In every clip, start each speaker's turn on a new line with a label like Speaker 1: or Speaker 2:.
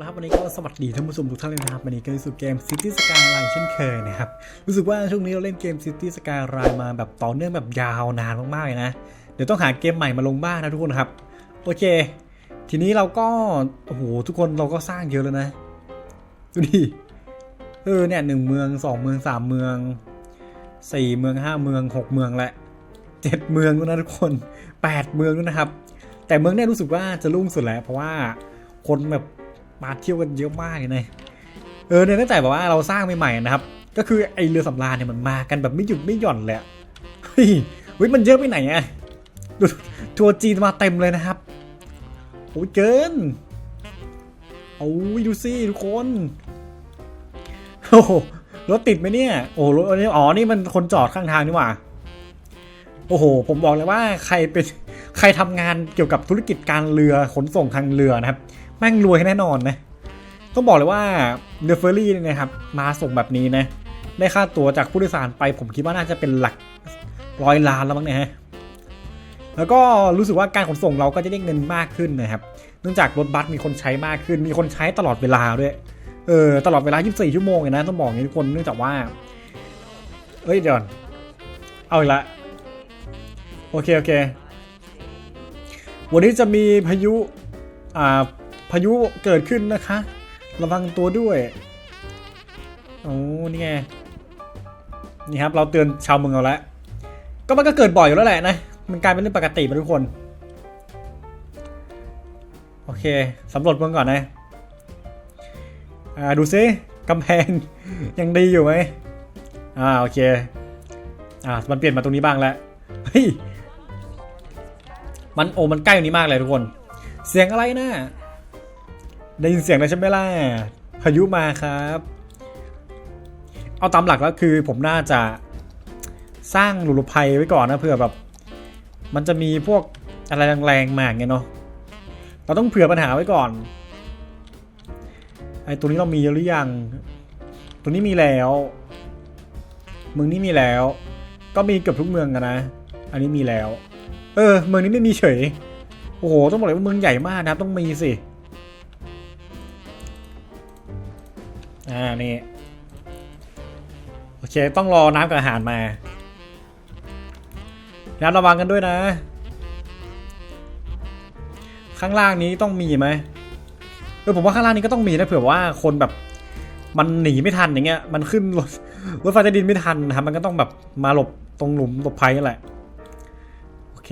Speaker 1: ละครับวันนี้ก็สวัสดีท่านผู้ชมทุกท่านเลยนะครับวันนี้ก็สู่เกม City Skyline เช่นเคยนะครับรู้สึกว่าช่วงนี้เราเล่นเกม City Skyline มาแบบต่อเนื่องแบบยาวนานมากๆเลยนะเดี๋ยวต้องหาเกมใหม่มาลงบ้างนะทุกคนครับโอเค ทีนี้เราก็โอ้โหทุกคนเราก็สร้างเยอะแล้วนะดูดิเออเนี่ยหนึ่งเมืองสองเมืองสามเมืองสี่เมืองห้าเมืองหกเมืองแหละเจ็ดเมืองแล้วนะทุกคนแปดเมืองแล้วนะครับ แต่เมืองเนี่ยรู้สึกว่าจะรุ่งสุดแล้วเพราะว่าคนแบบ มาเที่ยวกันเยอะมากเลยนะเออเนี่ยตั้งแต่แบบว่าเราสร้างใหม่ๆนะครับ ก็คือไอเรือสำราญเนี่ยมันมากันแบบไม่หยุดไม่หย่อนเลยอะเฮ้ยเฮ้ยมันเยอะไปไหนอะดูทัวร์จีนมาเต็มเลยนะครับโอ้ยเกินโอ้ยดูสิทุกคนโอ้โหรถติดไหมเนี่ย โอ้รถอันนี้อ๋อนี่มันคนจอดข้างทางนี่หว่าโอ้โห ผมบอกเลยว่าใครเป็นใครทำงานเกี่ยวกับธุรกิจการเรือขนส่งทางเรือนะครับ แม่งรวยแน่นอนนะ ต้องบอกเลยว่าเรือเฟอร์รี่เนี่ยนะครับ มาส่งแบบนี้นะ ได้ค่าตัวจากผู้โดยสารไป ผมคิดว่าน่าจะเป็นหลักร้อยล้านแล้วมั้งเนี่ยฮะ แล้วก็รู้สึกว่าการขนส่งเราก็จะได้เงินมากขึ้นนะครับ เนื่องจากรถบัสมีคนใช้มากขึ้น มีคนใช้ตลอดเวลาด้วย เออ ตลอดเวลา 24 ชั่วโมงเลยนะต้องบอกอย่างนี้ทุกคน เนื่องจากว่า เอ้ยเดี๋ยวเอาอีกละโอเคโอเค วันนี้จะมีพายุอ่า พายุเกิดขึ้นนะคะ ระวังตัวด้วยโอ้นี่ไงนี่ครับ เราเตือนชาวเมืองเราแล้ว ก็มันก็เกิดบ่อยอยู่แล้วแหละนะ มันกลายเป็นเรื่องปกติไปทุกคน โอเคสำรวจเมืองก่อนนะอ่าดูซิกำแพงยังดีอยู่ไหมอ่าโอเคอ่ามันเปลี่ยนมาตรงนี้บ้างแล้วเฮ้ยมันโอ้มันใกล้ตรงนี้มากเลยทุกคน เสียงอะไรนะ ได้ยินเสียงแล้วใช่ไหมล่ะพายุมาครับ เอาตามหลักแล้วคือผมน่าจะสร้างหลุมภัยไว้ก่อนนะเผื่อแบบ มันจะมีพวกอะไรแรงๆมาอย่างเนาะเราต้องเผื่อปัญหาไว้ก่อนไอ้ตัวนี้เรามีหรือยัง ตัวนี้มีแล้วเมืองนี้มีแล้ว ก็มีเกือบทุกเมืองกันนะ อันนี้มีแล้ว เออ เมืองนี้ไม่มีเฉย โอ้โห ต้องบอกเลยว่าเมืองใหญ่มากนะ ต้องมีสิ อ่านี่ โอเค ต้องรอน้ำกับอาหารมาน้ำระวังกันด้วยนะ ข้างล่างนี้ต้องมีไหมเออผมว่าข้างล่างนี้ก็ต้องมีนะเผื่อว่าคนแบบมันหนีไม่ทันอย่างเงี้ย มันขึ้นรถรถไฟใต้ดินไม่ทันนะครับมันก็ต้องแบบมาหลบตรงหลุมหลบภัยนั่นแหละ โอเค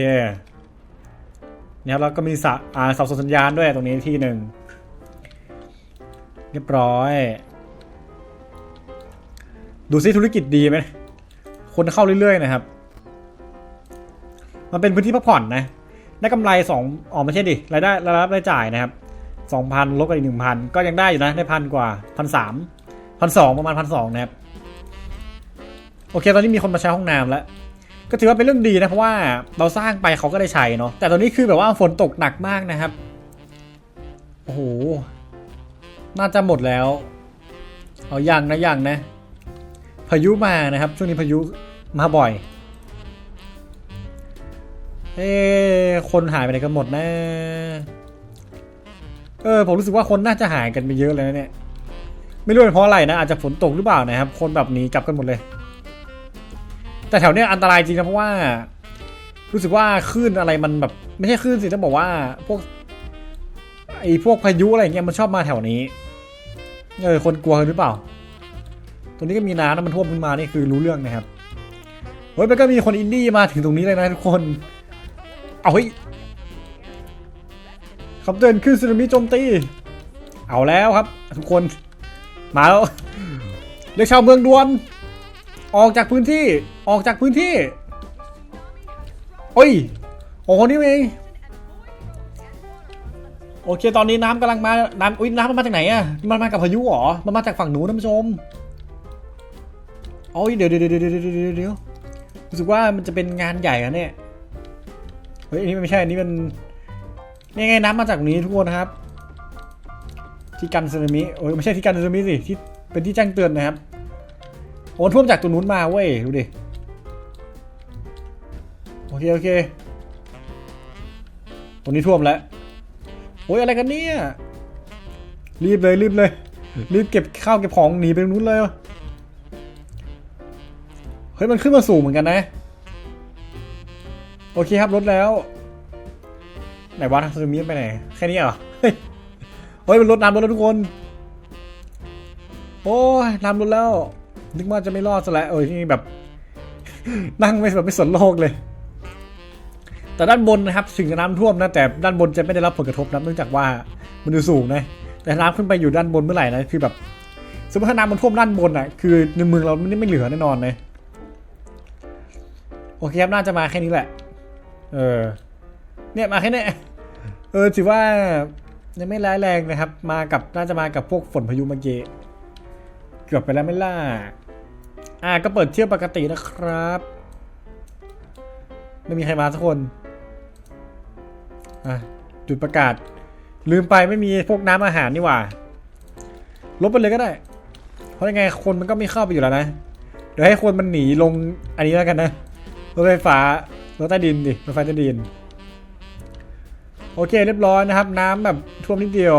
Speaker 1: เนี่ยครับแล้วก็มีสะอ่าเสาส่งสัญญาณด้วยตรงนี้ที่หนึ่งเรียบร้อย ดูซิธุรกิจดีไหมคนเข้าเรื่อยๆนะครับ มันเป็นพื้นที่พักผ่อนนะ ได้กำไรสองออกไม่ใช่ดิ รายได้รายรับรายจ่ายนะครับสองพันลบกับอีกหนึ่งพันก็ยังได้อยู่นะ ได้พันกว่าพันสามพันสองประมาณพันสองนะครับ โอเค ตอนนี้มีคนมาใช้ห้องน้ำแล้ว ก็ถือว่าเป็นเรื่องดีนะ เพราะว่าเราสร้างไปเขาก็ได้ใช้เนาะ แต่ตอนนี้คือแบบว่าฝนตกหนักมากนะครับ โอ้โห น่าจะหมดแล้ว เอาอย่างนะอย่างนะ พายุมานะครับ ช่วงนี้พายุมาบ่อย เอ้คนหายไปไหนกันหมดนะ เออผมรู้สึกว่าคนน่าจะหายกันไปเยอะเลยนะเนี่ย ไม่รู้เป็นเพราะอะไรนะ อาจจะฝนตกหรือเปล่านะครับ คนแบบหนี้กลับกันหมดเลย แต่แถวเนี้ยอันตรายจริงนะเพราะว่า รู้สึกว่าคลื่นอะไรมันแบบ ไม่ใช่คลื่นสิต้องบอกว่าพวกไอ้พวกพายุอะไรเงี้ยมันชอบมาแถวนี้ เออคนกลัวหรือเปล่า ตรงนี้ก็มีน้ำนะมันท่วมขึ้นมานี่คือรู้เรื่องนะครับเฮ้ยมันก็มีคนอินดี้มาถึงตรงนี้เลยนะทุกคน เอาเฮ้ยคำเตือนคือสึนามิโจมตี เอาแล้วครับ ทุกคน มาแล้ว เรียกชาวเมืองด่วน ออกจากพื้นที่ ออกจากพื้นที่ โอ้ย โอ้โหนี่เองโอเค ตอนนี้น้ำกำลังมา น้ำอุ้ยน้ำมันมาจากไหนอะมันมากับพายุเหรอ มันมาจากฝั่งหนูนท่านผู้ชม อ้ยเดี๋ยวเดี๋ยวเดี๋ยวเดี๋ยวเดี๋ยวเดี๋ยวรู้สึกว่ามันจะเป็นงานใหญ่อะเนี่ยเฮ้ยอันนี้ไม่ใช่อันนี้มันนี่ไงน้ำมาจากตรงนี้ทุกคนนะครับ ที่กันสึนามิโอ้ยไม่ใช่ที่กันสึนามิสิที่เป็นที่แจ้งเตือนนะครับโอ้ท่วมจากตรงนู้นมาเว้ยดูดิโอเคโอเคตรงนี้ท่วมแล้วโอ้ยอะไรกันเนี่ยรีบเลยรีบเลย รีบเก็บข้าวเก็บของหนีไปตรงนู้นเลย เฮ้ยมันขึ้นมาสูงเหมือนกันนะ โอเคครับลดแล้ว ไหนวะซูมิไปไหน แค่นี้เหรอเฮ้ยเฮ้ยมันลดน้ำลดแล้วทุกคน โอ้ยน้ำลดแล้ว นึกว่าจะไม่รอดซะแล้วเอ้ยนี่แบบ นั่งไม่แบบไม่สนโลกเลย แต่ด้านบนนะครับถึงจะน้ำท่วมนะแต่ด้านบนจะไม่ได้รับผลกระทบนะเนื่องจากว่ามันอยู่สูงนะแต่น้ำขึ้นไปอยู่ด้านบนเมื่อไหร่นะคือแบบสมมติถ้าน้ำมันท่วมด้านบนอะคือในเมืองเราไม่ไม่เหลือแน่นอนเลย โอเคครับน่าจะมาแค่นี้แหละ เออ เนี่ยมาแค่เนี้ยเออถือว่ายังไม่ร้ายแรงนะครับ มากับน่าจะมากับพวกฝนพายุเมื่อกี้เกือบไปแล้วไม่ล่ะอ่าก็เปิดเที่ยวปกตินะครับ ไม่มีใครมาสักคน อะจุดประกาศ ลืมไปไม่มีพวกน้ำอาหารนี่หว่า ลบไปเลยก็ได้ เพราะยังไงคนมันก็ไม่เข้าไปอยู่แล้วนะ เดี๋ยวให้คนมันหนีลงอันนี้แล้วกันนะ รถไฟฟ้ารถใต้ดินดิรถไฟใต้ดิน โอเคเรียบร้อยนะครับ น้ำแบบท่วมนิดเดียว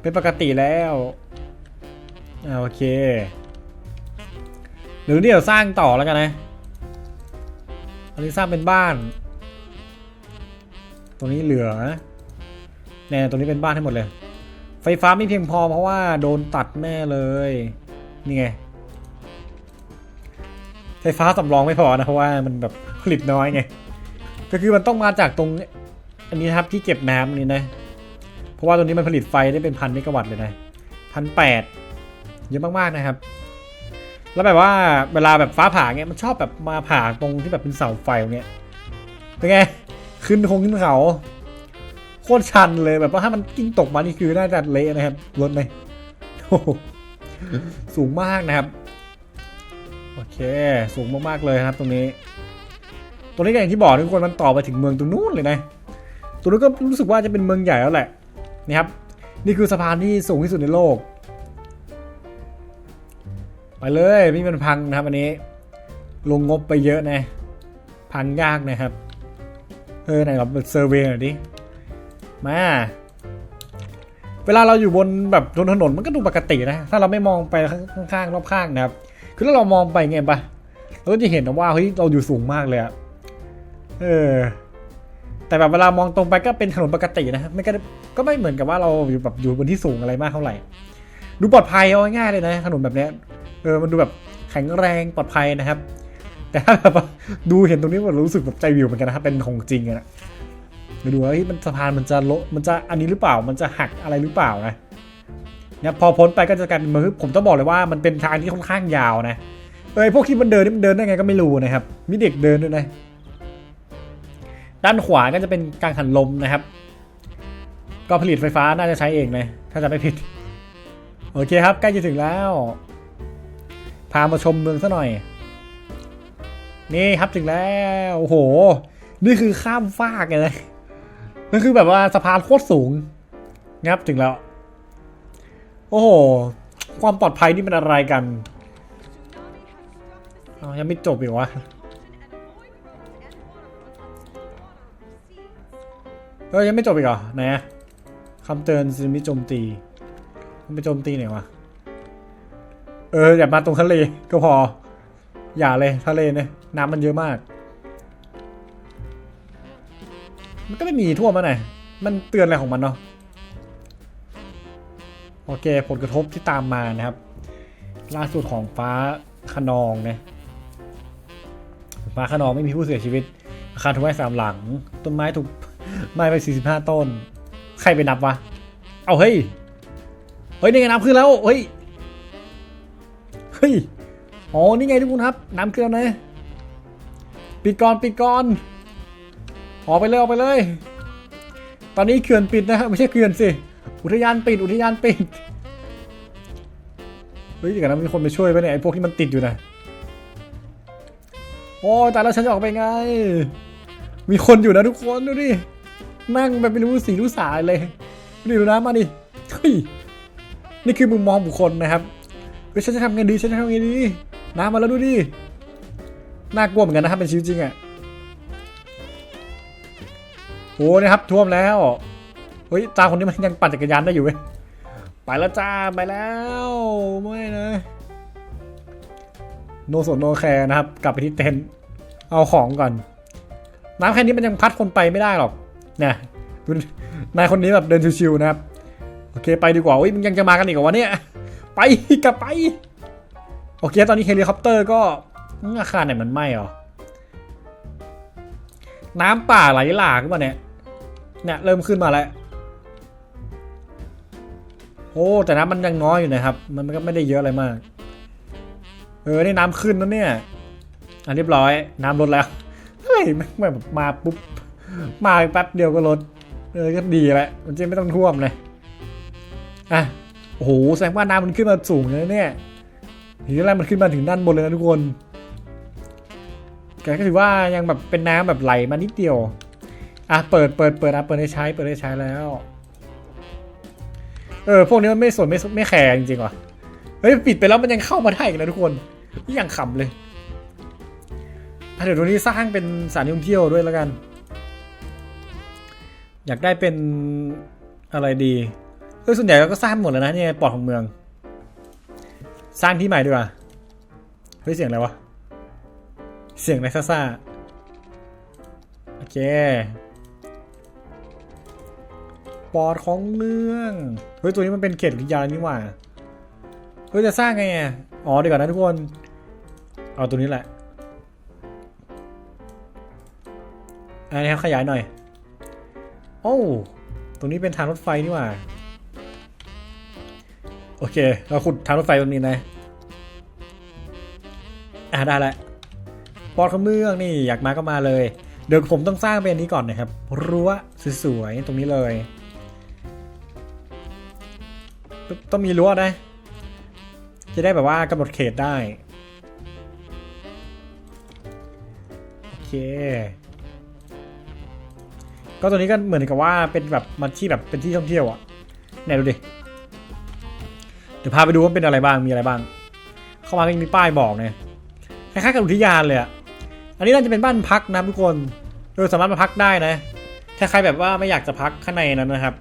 Speaker 1: เป็นปกติแล้วอ่าโอเคหรือเดี๋ยวสร้างต่อแล้วกันนะอันนี้สร้างเป็นบ้าน ตรงนี้เหลือแน่ตรงนี้เป็นบ้านให้หมดเลย ไฟฟ้าไม่เพียงพอเพราะว่าโดนตัดแน่เลย นี่ไง ไฟฟ้าสำรองไม่พอนะ เพราะว่ามันแบบผลิตน้อยไง ก็คือมันต้องมาจากตรง อันนี้นะครับที่เก็บน้ำนี่นะ เพราะว่าตรงนี้มันผลิตไฟได้เป็นพันเมกะวัตต์เลยนะพันแปดเยอะมากๆนะครับ แล้วแบบว่าเวลาแบบฟ้าผ่าเงี้ยมันชอบแบบมาผ่าตรงที่แบบเป็นเสาไฟเงี้ยเป็นไงขึ้นคงขึ้นเขาโคตรชันเลยแบบว่าถ้ามันกิ้งตกมานี่คือน่าจะเละนะครับรถเลยสูงมากนะครับ โอเค สูงมากๆเลยนะครับตรงนี้ ตรงนี้ก็อย่างที่บอกทุกคนมันต่อไปถึงเมืองตรงนู้นเลยนะตรงนู้นก็รู้สึกว่าจะเป็นเมืองใหญ่แล้วแหละนี่ครับ นี่คือสะพานที่สูงที่สุดในโลก ไปเลยไม่มีมันพังนะครับอันนี้ ลงงบไปเยอะนะ พังยากนะครับ เออไหนเราเซอร์เวย์หน่อยดิ มา เวลาเราอยู่บนแบบบนถนนมันก็ดูปกตินะ ถ้าเราไม่มองไปข้างๆรอบข้างนะครับ คือถ้าเรามองไปไงปะเราก็จะเห็นว่าเฮ้ยเราอยู่สูงมากเลยอะเออ แต่แบบเวลามองตรงไปก็เป็นถนนปกตินะครับไม่ก็ก็ไม่เหมือนกับว่าเราอยู่แบบอยู่บนที่สูงอะไรมากเท่าไหร่ ดูปลอดภัยเอาง่ายเลยนะถนนแบบเนี้ยเออมันดูแบบแข็งแรงปลอดภัยนะครับ แต่ถ้าแบบดูเห็นตรงนี้มันรู้สึกแบบใจวิวเหมือนกันนะครับเป็นของจริงอะนะไปดูว่าเฮ้ยมันสะพานมันจะลมันจะอันนี้หรือเปล่า มันจะหักอะไรหรือเปล่านะ นี่ยพอพ้นไปก็จะกลายเป็นเมืองผมต้องบอกเลยว่ามันเป็นทางที่ค่อนข้างยาวนะเอ้ยพวกที่มันเดินนี่มันเดินได้ไงก็ไม่รู้นะครับมีเด็กเดินด้วยนะด้านขวาก็จะเป็นกังหันลมนะครับ ก็ผลิตไฟฟ้าน่าจะใช้เองนะถ้าจะไม่ผิด โอเคครับ ใกล้จะถึงแล้ว พามาชมเมืองซะหน่อย นี่ครับถึงแล้วโอ้โห นี่คือข้ามฟากเลยนะนั่นคือแบบว่าสะพานโคตรสูงงับถึงแล้ว โอ้โห ความปลอดภัยนี่เป็นอะไรกันอ้าวยังไม่จบอีกวะเออยังไม่จบอีกเหรอไหนะคำเตือนซึนมิโจมตีมันไปโจมตีไหนวะ เอออย่ามาตรงทะเลก็พอ อย่าเลยทะเลเนี่ยน้ำมันเยอะมาก มันก็ไม่มีทั่วมาไหนมันเตือนอะไรของมันเนาะ โอเค ผลกระทบที่ตามมานะครับ ล่าสุดของฟ้าขนองนะฟ้าขนองไม่มีผู้เสียชีวิต อาคารถูกไหม้สามหลัง ต้นไม้ถูกไหม้ไป 45 ต้น ใครไปนับวะ เอาเฮ้ย เฮ้ยนี่ไงน้ำขึ้นแล้ว เฮ้ย เฮ้ย อ๋อ นี่ไงทุกคนครับ น้ำขึ้นแล้วนะปิดก่อนปิดก่อน ออกไปเลยออกไปเลย ตอนนี้เขื่อนปิดนะครับไม่ใช่เขื่อนสิ อุทยานปิดอุทยานปิดเฮ้ยเดี๋ยวนะมีคนไปช่วยไปเนี่ยไอ้พวกที่มันติดอยู่นะโอ้แต่แล้วฉันจะออกไปไง มีคนอยู่นะทุกคนดูดินั่งแบบไม่รู้สีรู้สายเลยดูดิดูนะมาดิเฮ้ยนี่คือมุมมองบุคคลนะครับเฮ้ยฉันจะทำไงดีฉันจะทำไงดีน้ำมาแล้วดูดิน่ากลัวเหมือนกันนะครับเป็นชีวิตจริงอะ่ะโอ้นะครับท่วมแล้ว เฮ้ยตาคนนี้มันยังปั่นจักรยานได้อยู่เว้ยไปแล้วจ้าไปแล้วไม่นะโนสนโนแคร์นะครับ กลับไปที่เต็นท์เอาของก่อน น้ำแค่นี้มันยังพัดคนไปไม่ได้หรอกเนี่ยดูนายคนนี้แบบเดินชิวๆนะครับ โอเคไปดีกว่าอุ้ยมึงยังจะมากันอีกเหรอวะเนี่ยไปกลับไป โอเค ตอนนี้เฮลิคอปเตอร์ก็อืมอาคารไหนมันไหม้หรอน้ำป่าไหลหลากขึ้นมาเนี่ยเนี่ยเริ่มขึ้นมาแล้ว โอ้แต่น้ำมันยังน้อยอยู่นะครับ มันก็ไม่ได้เยอะอะไรมาก เออนี่น้ำขึ้นแล้วเนี่ยอันเรียบร้อยน้ำลดแล้วเฮ้ยไม่ไม่แบบมาปุ๊บมาแป๊บเดียวก็ลดเออก็ดีแหล้วมันจะไม่ต้องท่วมเลยอะโอ้โหแสดงว่าน้ำมันขึ้นมาสูงเลยเนี่ยทีแรกมันขึ้นมาถึงด้านบนเลยนะทุกคนแต่ก็ถือว่ายังแบบเป็นน้ำแบบไหลมานิดเดียว อะเปิดเปิดเปิดอะเปิดให้ใช้เปิดให้ใช้แล้ว เออพวกนี้มันไม่สนไม่ไม่แคร์จริงๆว่ะเฮ้ยปิดไปแล้วมันยังเข้ามาได้อีกนะทุกคนนี่ยังขำเลยเดี๋ยวตรงนี้สร้างเป็นสถานที่ท่องเที่ยวด้วยแล้วกัน อยากได้เป็นอะไรดีเออส่วนใหญ่เราก็สร้างหมดแล้วนะเนี่ยปอดของเมือง สร้างที่ใหม่ดีกว่าเฮ้ยเสียงอะไรวะเสียงอะไรซ่าๆโอเค ปอดของเมืองเฮ้ยตัวนี้มันเป็นเขตอุทยานนี่หว่าเฮ้ยจะสร้างไงอะอ๋อเดี๋ยวก่อนนะทุกคน เอาตัวนี้แหละอันนี้ขยายหน่อยโอ้ตรงนี้เป็นทางรถไฟนี่หว่าโอเค เราขุดทางรถไฟตรงนี้นะอะได้ล้วปอดของเมืองนี่อยากมาก็มาเลย เดี๋ยวผมต้องสร้างเป็นนนี้ก่อนนะครับ รั้วสวยๆตรงนี้เลย ต้องมีรั้วนะ จะได้แบบว่ากำหนดเขตได้ โอเค ก็ตัวนี้ก็เหมือนกับว่าเป็นแบบมันที่แบบเป็นที่ท่องเที่ยวอะเนี่ยดูดิ เดี๋ยวพาไปดูว่าเป็นอะไรบ้าง มีอะไรบ้าง เข้ามาก็ยังมีป้ายบอกเนี่ยคล้ายๆกับอุทยานเลยอะอันนี้น่าจะเป็นบ้านพักนะทุกคน โดยสามารถมาพักได้นะ ถ้าใครแบบว่าไม่อยากจะพักข้างในนั้นนะครับ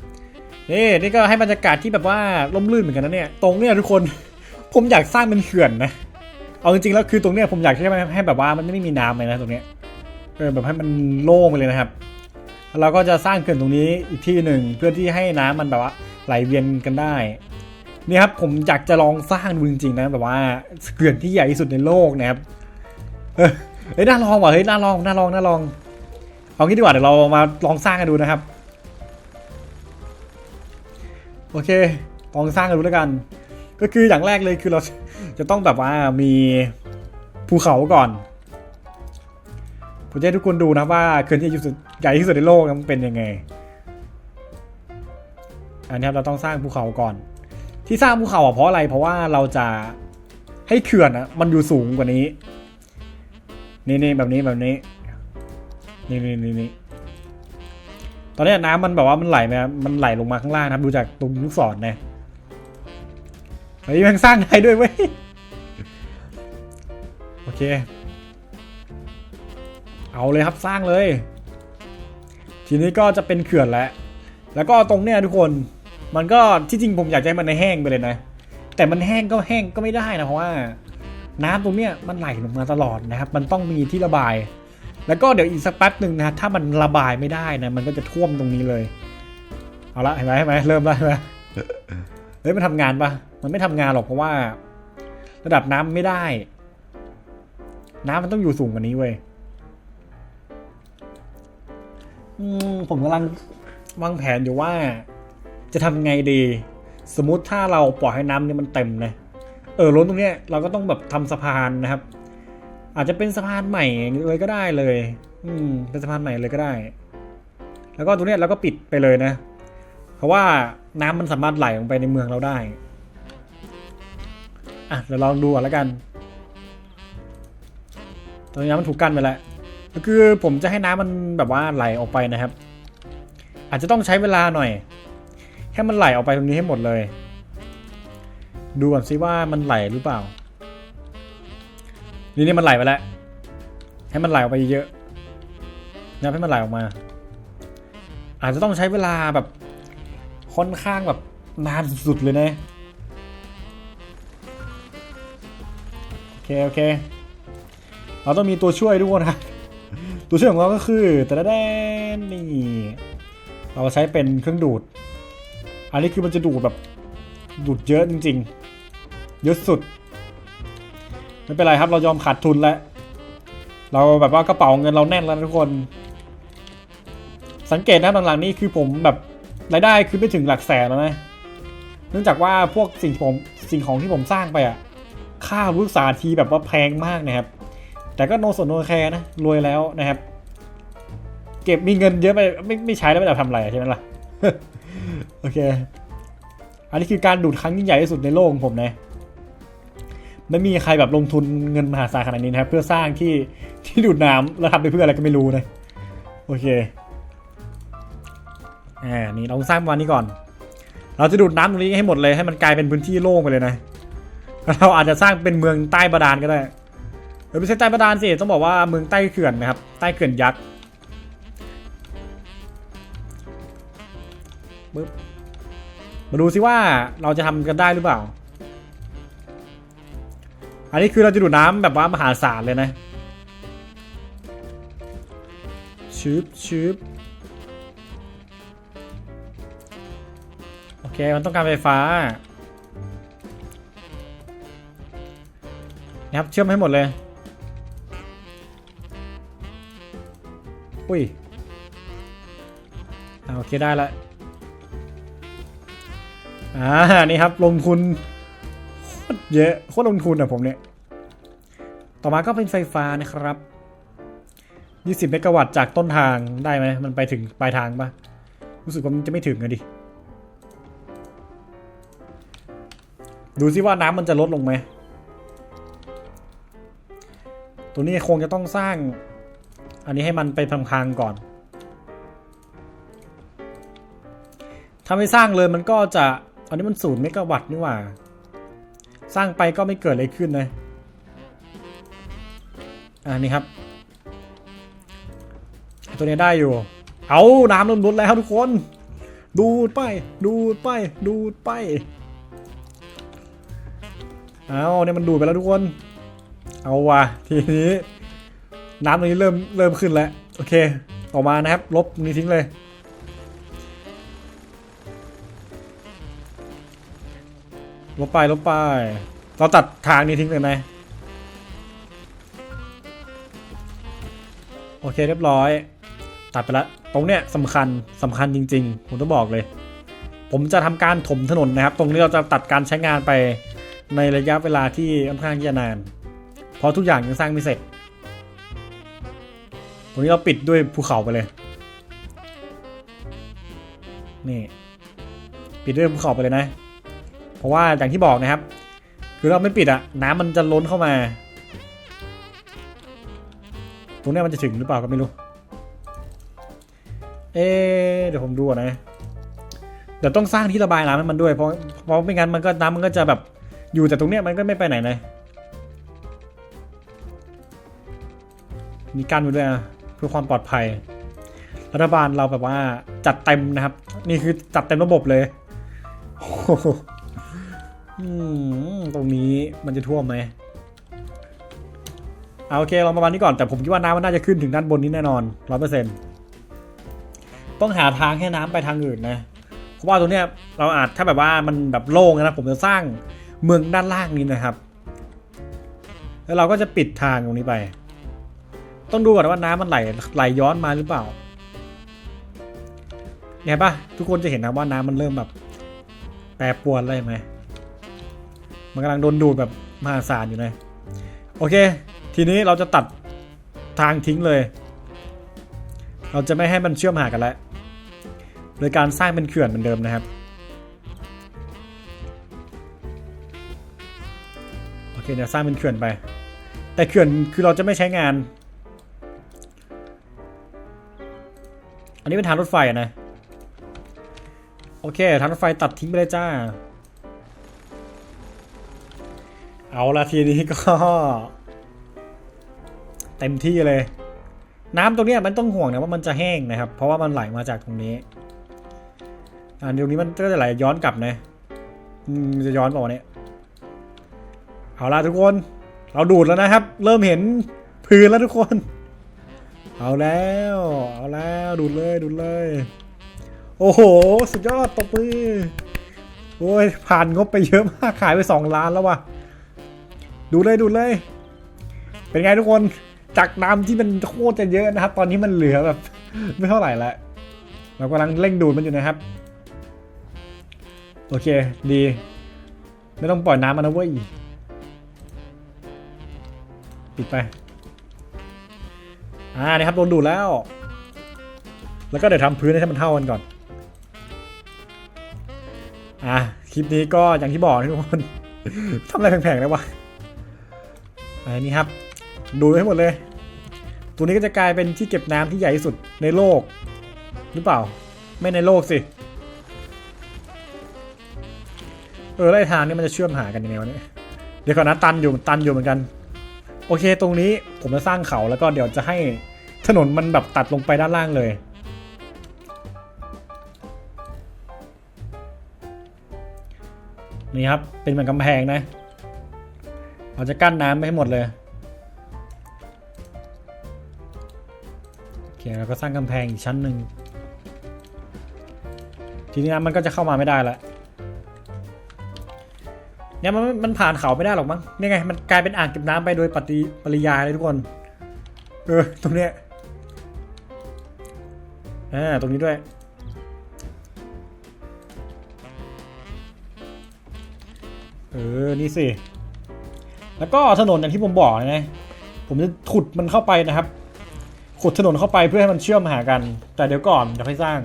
Speaker 1: นี่นี่ก็ให้บรรยากาศที่แบบว่าร่มรื่นเหมือนกันนะเนี่ย ตรงเนี่ยทุกคน ผมอยากสร้างเป็นเขื่อนนะ เอาจริงๆแล้วคือตรงเนี้ยผมอยากให้มันให้แบบว่ามันไม่มีน้ำเลยนะตรงเนี้ย เออแบบให้มันโล่งไปเลยนะครับ เราก็จะสร้างเขื่อนตรงนี้อีกที่หนึ่งเพื่อที่ให้น้ำมันแบบว่าไหลเวียนกันได้ นี่ครับผมอยากจะลองสร้างดูจริงๆนะแบบว่าเขื่อนที่ใหญ่ที่สุดในโลกนะครับ เออเฮ้ยน่าลองว่ะเฮ้ยน่าลองน่าลองน่าลอง เอางี้ดีกว่าเดี๋ยวเรามาลองสร้างกันดูนะครับ โอเคลองสร้างกันดูแล้วกัน ก็คืออย่างแรกเลยคือเราจะต้องแบบว่ามีภูเขาก่อนผมจะให้ทุกคนดูนะว่าเขื่อนที่ใหญ่ที่สุดใหญ่ที่สุดในโลกมันเป็นยังไง อันนี้ครับเราต้องสร้างภูเขาก่อน ที่สร้างภูเขาเพราะอะไรเพราะว่าเราจะให้เขื่อนอะมันอยู่สูงกว่านี้ นี่นี่แบบนี้แบบนี้ นี่นี่นี่นี่ ตอนนี้น้ำมันแบบว่ามันไหลมามันไหลลงมาข้างล่างนะครับดูจากตรงลูกศรนะเฮ้ยมันสร้างได้ด้วยเว้ยโอเค เอาเลยครับสร้างเลย ทีนี้ก็จะเป็นเขื่อนแล้วแล้วก็ตรงเนี้ยทุกคนมันก็ที่จริงผมอยากให้มันแห้งไปเลยนะ แต่มันแห้งก็แห้งก็ไม่ได้นะเพราะว่า น้ำตรงเนี้ยมันไหลลงมาตลอดนะครับ มันต้องมีที่ระบาย แล้วก็เดี๋ยวอีกสักแป๊บหนึ่งนะถ้ามันระบายไม่ได้นะมันก็จะท่วมตรงนี้เลย เอาละเห็นไหมเห็นไหมเริ่มแล้วเห็นไหมเฮ้ยมันทำงานปะมันไม่ทำงานหรอกเพราะว่า ระดับน้ำไม่ได้ น้ำมันต้องอยู่สูงกว่านี้เว้ยอืมผมกำลังวางแผนอยู่ว่า จะทำไงดี สมมุติถ้าเราปล่อยให้น้ำเนี่ยมันเต็มนะเออล้นตรงเนี้ยเราก็ต้องแบบทำสะพานนะครับ อาจจะเป็นสะพานใหม่เลยก็ได้เลย อืม เป็นสะพานใหม่เลยก็ได้ แล้วก็ตรงนี้เราก็ปิดไปเลยนะ เพราะว่าน้ำมันสามารถไหลลงไปในเมืองเราได้ อะเดี๋ยวลองดูก่อนแล้วกัน ตอนนี้มันถูกกั้นไปแล้ว ก็คือผมจะให้น้ำมันแบบว่าไหลออกไปนะครับ อาจจะต้องใช้เวลาหน่อย ให้มันไหลออกไปตรงนี้ให้หมดเลย ดูก่อนซิว่ามันไหลหรือเปล่า นี่นี่มันไหลไปแล้ว ให้มันไหลออกไปเยอะนะให้มันไหลออกมา อาจจะต้องใช้เวลาแบบค่อนข้างแบบนานสุดๆเลยนะโอเคโอเค เราต้องมีตัวช่วยทุกคนครับตัวช่วยของเราก็คือแต่ละแดนนี่เราใช้เป็นเครื่องดูด อันนี้คือมันจะดูดแบบดูดเยอะจริงๆ เยอะสุด ไม่เป็นไรครับเรายอมขาดทุนแล้ว เราแบบว่ากระเป๋าเงินเราแน่นแล้วทุกคน สังเกตนะหลังๆนี้คือผมแบบรายได้คือไม่ถึงหลักแสนแล้วนะ เนื่องจากว่าพวกสิ่งผมสิ่งของที่ผมสร้างไปอะค่ารู้ษาทีแบบว่าแพงมากนะครับ แต่ก็โนสนโนแคร์นะรวยแล้วนะครับ เก็บมีเงินเยอะไปไม่ไม่ใช้แล้วไม่ได้ทำอะไรใช่ไหมล่ะโอเค อันนี้คือการดูดครั้งยิ่งใหญ่ที่สุดในโลกของผมนะ ไม่มีใครแบบลงทุนเงินมหาศาลขนาดนี้นะครับ เพื่อสร้างที่ที่ดูดน้ำแล้วทำไปเพื่ออะไรก็ไม่รู้นะโอเคอ่านี่เราสร้างวันนี้ก่อน เราจะดูดน้ำตรงนี้ให้หมดเลยให้มันกลายเป็นพื้นที่โล่งไปเลยนะเราอาจจะสร้างเป็นเมืองใต้บาดาลก็ได้เออไม่ใช่ใต้บาดาลสิต้องบอกว่าเมืองใต้เขื่อนนะครับ ใต้เขื่อนยักษ์ปึ๊บมาดูซิว่าเราจะทำกันได้หรือเปล่า อันนี้คือเราจะดูดน้ำแบบว่ามหาศาลเลยนะชืบชืบโอเค มันต้องการไฟฟ้านะครับเชื่อมให้หมดเลย อุ้ยอโอเคได้ละอ่า นี่ครับลงทุน ตรเยอะโคตรลงทุนอะผมเนี่ย ต่อมาก็เป็นไฟฟ้านะครับ 20 เมกะวัตต์จากต้นทางได้ไหม มันไปถึงปลายทางปะรู้สึกว่ามันจะไม่ถึงอะดิ ดูซิว่าน้ำมันจะลดลงไหม ตัวนี้คงจะต้องสร้าง อันนี้ให้มันไปพังๆก่อน ถ้าไม่สร้างเลยมันก็จะอันนี้มันศูนย์เมกะวัตต์นี่หว่า สร้างไปก็ไม่เกิดอะไรขึ้นนะอันนี้ครับ ตัวนี้ได้อยู่ เอาน้ำเริ่มลดแล้วทุกคน ดูดไป ดูดไป ดูดไป เอาเนี่ยมันดูดไปแล้วทุกคน เอาว่ะทีนี้ น้ำตรงนี้เริ่มเริ่มขึ้นแล้ว โอเคออกมานะครับ ลบตรงนี้ทิ้งเลย ลบไปลบไป เราตัดทางนี้ทิ้งเลยไหมโอเคเรียบร้อย ตัดไปแล้วตรงเนี้ยสำคัญสำคัญจริง ๆ ผมต้องบอกเลย ผมจะทำการถมถนนนะครับ ตรงนี้เราจะตัดการใช้งานไปในระยะเวลาที่ค่อนข้างที่จะนาน เพราะทุกอย่างยังสร้างไม่เสร็จ ตรงนี้เราปิดด้วยภูเขาไปเลย นี่ ปิดด้วยภูเขาไปเลยนะ เพราะว่าอย่างที่บอกนะครับ คือเราไม่ปิดอะน้ำมันจะล้นเข้ามา ตรงเนี้ยมันจะถึงหรือเปล่าก็ไม่รู้ เอ๊เดี๋ยวผมดูก่อนนะเดี๋ยวต้องสร้างที่ระบายน้ำให้มันด้วยเพราะเพราะไม่งั้นมันก็น้ำมันก็จะแบบอยู่แต่ตรงเนี้ยมันก็ไม่ไปไหนนะมีกั้นไว้ด้วยนะเพื่อความปลอดภัย รัฐบาลเราแบบว่าจัดเต็มนะครับ นี่คือจัดเต็มระบบเลยโอ้โห ตรงนี้มันจะท่วมไหมเอาโอเคเราประมาณนี้ก่อนแต่ผมคิดว่าน้ำมันน่าจะขึ้นถึงด้านบนนี้แน่นอนร้อยเปอร์เซ็นต์ต้องหาทางให้น้ำไปทางอื่นนะเพราะว่าตรงเนี้ยเราอาจถ้าแบบว่ามันแบบโล่งนะผมจะสร้างเมืองด้านล่างนี้นะครับ แล้วเราก็จะปิดทางตรงนี้ไป ต้องดูก่อนว่าน้ำมันไหลไหลย้อนมาหรือเปล่าเนี่ยปะทุกคนจะเห็นนะว่าน้ำมันเริ่มแบบ แปรปรวนอะไรไหม มันกำลังโดนดูดแบบมหาศาลอยู่นะโอเค ทีนี้เราจะตัดทางทิ้งเลย เราจะไม่ให้มันเชื่อมหากันแล้วโดยการสร้างเป็นเขื่อนเหมือนเดิมนะครับโอเคเดี๋ยวสร้างเป็นเขื่อนไป แต่เขื่อนคือเราจะไม่ใช้งาน อันนี้เป็นทางรถไฟนะโอเคทางรถไฟตัดทิ้งไปเลยจ้า เอาละทีนี้ก็ เต็มที่เลย น้ำตรงนี้มันต้องห่วงนะว่ามันจะแห้งนะครับ เพราะว่ามันไหลมาจากตรงนี้อ่าเดี๋ยวนี้มันก็จะไหลย้อนกลับนะอืมมันจะย้อนเปล่าเนี่ยเอาละทุกคน เราดูดแล้วนะครับ เริ่มเห็นพื้นแล้วทุกคน เอาแล้ว เอาแล้วดูดเลยดูดเลย โอ้โห สุดยอดตบมือโอ้ยผ่านงบไปเยอะมากขายไปสองล้านแล้วว่ะ ดูเลยดูเลย เป็นไงทุกคนจากน้ำที่มันโคตรจะเยอะนะครับ ตอนนี้มันเหลือแบบ ไม่เท่าไหร่ละเรากำลังเร่งดูดมันอยู่นะครับ โอเคดี ไม่ต้องปล่อยน้ำมันนะเว้ยปิดไปอ่านี่ครับโดนดูดแล้ว แล้วก็เดี๋ยวทำพื้นให้มันเท่ากันก่อนอะคลิปนี้ก็อย่างที่บอกนะทุกคนทำอะไรแผงๆเลยวะ อันนี้ครับ ดูให้หมดเลย ตัวนี้ก็จะกลายเป็นที่เก็บน้ำที่ใหญ่ที่สุดในโลก หรือเปล่า ไม่ในโลกสิ เออไล่ทางนี่มันจะเชื่อมหากันยังไงวะเนี่ยเดี๋ยวก่อนนะตันอยู่ตันอยู่เหมือนกัน โอเคตรงนี้ผมจะสร้างเขาแล้วก็เดี๋ยวจะให้ถนนมันแบบตัดลงไปด้านล่างเลยนี่ครับ เป็นเหมือนกำแพงนะ เราจะกั้นน้ำไม่ให้หมดเลยโอเคเราก็สร้างกำแพงอีกชั้นหนึ่งทีนี้น้ำมันก็จะเข้ามาไม่ได้ละเนี่ยมันมันผ่านเขาไม่ได้หรอกมั้งนี่ไงมันกลายเป็นอ่างเก็บน้ำไปโดยปฏิปริยายเลยทุกคนเออตรงเนี้ยอ่าตรงนี้ด้วยเออ นี่สิ แล้วก็ถนนอย่างที่ผมบอกนะผมจะขุดมันเข้าไปนะครับ ขุดถนนเข้าไปเพื่อให้มันเชื่อมหากัน แต่เดี๋ยวก่อนจะค่อยสร้าง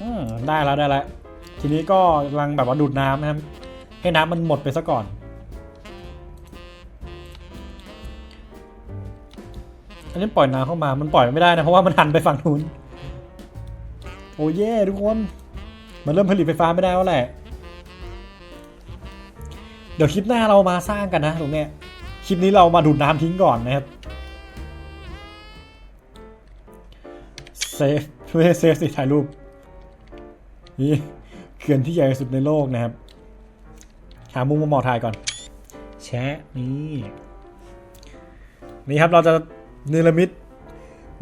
Speaker 1: อืได้แล้วได้แล้วทีนี้ก็กำลังแบบว่าดูดน้ำนะครับ ให้น้ำมันหมดไปซะก่อน อันนี้ปล่อยน้ำเข้ามา มันปล่อยไม่ได้นะเพราะว่ามันหันไปฝั่งนู้น โอ้เย่ทุกคน มันเริ่มผลิตไฟฟ้าไม่ได้แล้วแหละ ดี๋ยวคลิปหน้าเรามาสร้างกันนะตรงเนี้ยคลิปนี้เรามาดูดน้ำทิ้งก่อนนะครับเซฟไม่ใช่เซฟสิถ่ายรูปนี่เขื่อนที่ใหญ่ที่สุดในโลกนะครับ หามุมมาหมอถ่ายก่อน แชะนี่นี่ครับเราจะเนรมิต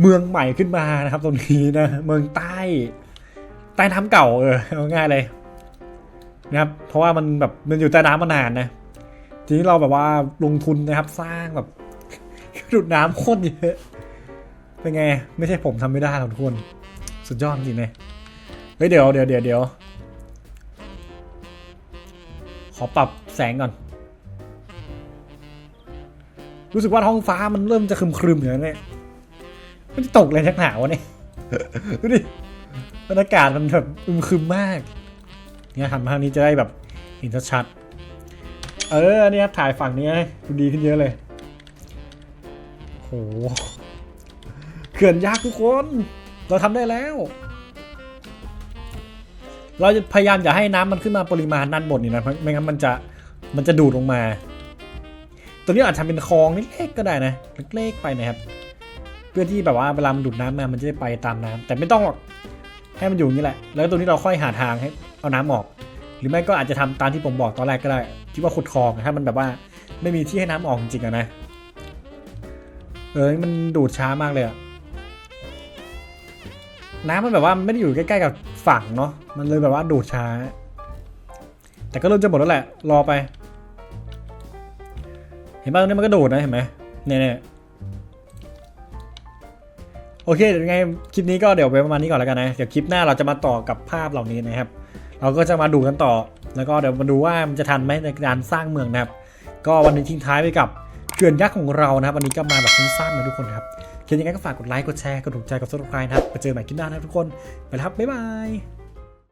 Speaker 1: เมืองใหม่ขึ้นมานะครับ ตรงนี้นะ เมืองใต้ ใต้น้ำเก่าเออเอาง่ายเลย นะครับเพราะว่ามันแบบมันอยู่ใต้น้ำมานานนะทีนี้เราแบบว่าลงทุนนะครับสร้างแบบดูดน้ำโคตรเยอะเป็นไง ไม่ใช่ผมทำไม่ได้ทุกคน สุดยอดจริงเลยเฮ้ยเดี๋ยวเดี๋ยวเดี๋ยวเดี๋ยวขอปรับแสงก่อน รู้สึกว่าท้องฟ้ามันเริ่มจะครึมๆอย่างนี้นเนี่ยมันจะตกเลยนักหนาวะเนี่ยดูดิบรรยากาศมันแบบอึมครึมมาก เนี่ยหันมาทางนี้จะได้แบบเห็นชัดๆเออเนี่ยถ่ายฝั่งนี้ดูดีขึ้นเยอะเลยโหเขื่อนยากทุกคน เราทำได้แล้ว เราจะพยายามอย่าให้น้ำมันขึ้นมาปริมาณด้านบนนี่นะไม่งั้นมันจะมันจะดูดลงมา ตัวนี้อาจจะเป็นคลองเล็กๆก็ได้นะเล็กๆไปนะครับ เพื่อที่แบบว่าเวลามันดูดน้ำมามันจะได้ไปตามน้ำแต่ไม่ต้องหรอก ให้มันอยู่อย่างนี้แหละ แล้วตัวนี้เราค่อยหาทางให้เอาน้ำออก หรือไม่ก็อาจจะทำตามที่ผมบอกตอนแรกก็ได้ที่ว่าขุดคลองถ้มันแบบว่าไม่มีที่ให้น้ำออกจริงๆนะเออมันดูดช้ามากเลยอะน้ำมันแบบว่าไม่ได้อยู่ใกล้ๆกับฝั่งเนาะมันเลยแบบว่าดูดช้า แต่ก็เริ่มจะหมดแล้วแหละ รอไป เห็นป่ะตรงนี้มันก็ดูดนะเห็นไหมเนี่ย โอเคเดี๋ยวยังไงคลิปนี้ก็เดี๋ยวไปประมาณนี้ก่อนแล้วกันนะ เดี๋ยวคลิปหน้าเราจะมาต่อกับภาพเหล่านี้นะครับ เราก็จะมาดูกันต่อ แล้วก็เดี๋ยวมาดูว่ามันจะทันไหมในการสร้างเมืองนะครับ ก็วันนี้ทิ้งท้ายไปกับเขื่อนยักษ์ของเรานะครับ วันนี้ก็มาแบบสั้นๆนะทุกคนครับเขียนยังไงก็ฝากกดไลค์ กดแชร์ กดถูกใจ กดซับสไครต์นะครับไปเจอใหม่คลิปหน้านะทุกคน ไปแล้วครับ บ๊ายบาย